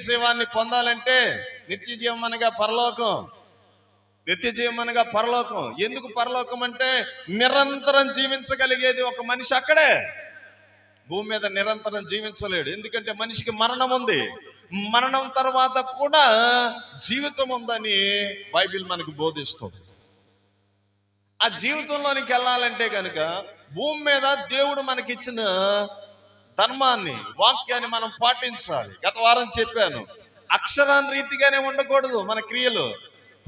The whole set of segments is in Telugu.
జీవాన్ని పొందాలంటే నిత్య జీవం అనగా పరలోకం. నిత్య జీవం అనగా పరలోకం. ఎందుకు పరలోకం అంటే నిరంతరం జీవించగలిగేది ఒక మనిషి అక్కడే. భూమి మీద నిరంతరం జీవించలేడు. ఎందుకంటే మనిషికి మరణం ఉంది. మరణం తర్వాత కూడా జీవితం ఉందని బైబిల్ మనకు బోధిస్తుంది. ఆ జీవితంలోనికి వెళ్ళాలంటే కనుక భూమి మీద దేవుడు మనకిచ్చిన ధర్మాన్ని వాక్యాన్ని మనం పాటించాలి. గత వారం చెప్పాను అక్షరాన్ని రీతిగానే ఉండకూడదు మన క్రియలు.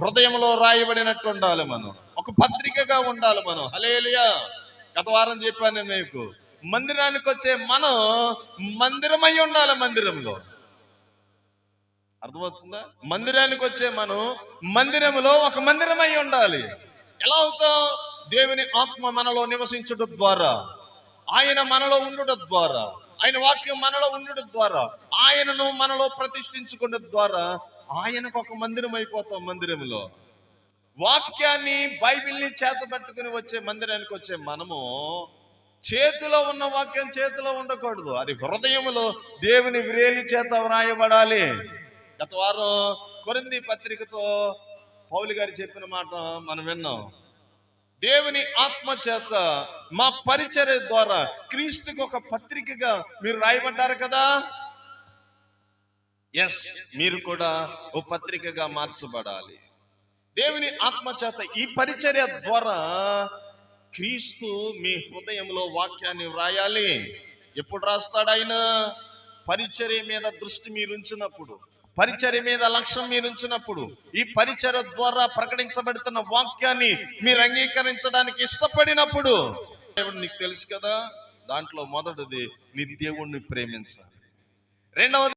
హృదయంలో రాయబడినట్టు ఉండాలి మనం. ఒక పత్రికగా ఉండాలి మనం. హలేలియా గత వారం చెప్పాను మీకు. మందిరానికి వచ్చే మనం మందిరమై ఉండాలి మందిరంలో. అర్థమవుతుందా? మందిరానికి వచ్చే మనం మందిరంలో ఒక మందిరమై ఉండాలి. ఎలా అవుతాం దేవుని ఆత్మ మనలో నివసించడం ద్వారా. ఆయన మనలో ఉండడం ద్వారా ఆయన వాక్యం మనలో ఉండడం ద్వారా ఆయనను మనలో ప్రతిష్ఠించుకున్న ద్వారా ఆయనకు ఒక మందిరం అయిపోతాం మందిరంలో. వాక్యాన్ని బైబిల్ని చేత పెట్టుకుని వచ్చే మందిరానికి వచ్చే మనము చేతిలో ఉన్న వాక్యం చేతిలో ఉండకూడదు. అది హృదయంలో దేవుని వ్రేలి చేత వ్రాయబడాలి. గత వారం కొరింది పత్రికతో పౌలి గారు చెప్పిన మాట మనం విన్నాం. దేవుని ఆత్మ చేత మా పరిచర్య ద్వారా క్రీస్తుకి ఒక పత్రికగా మీరు రాయబడ్డారు కదా? ఎస్ మీరు కూడా ఓ పత్రికగా మార్చబడాలి. దేవుని ఆత్మ చేత ఈ పరిచర్య ద్వారా క్రీస్తు మీ హృదయంలో వాక్యాన్ని వ్రాయాలి. ఎప్పుడు రాస్తాడు ఆయన? పరిచర్య మీద దృష్టి మీరు ఉంచినప్పుడు. పరిచర్య మీద లక్ష్యం మీరు ఉంచినప్పుడు ఈ పరిచర్య ద్వారా ప్రకటించబడుతున్న వాక్యాన్ని మీరు అంగీకరించడానికి ఇష్టపడినప్పుడు దేవుడు నీకు తెలుసు కదా దాంట్లో మొదటిది నీ దేవుణ్ణి ప్రేమించాలి. రెండవది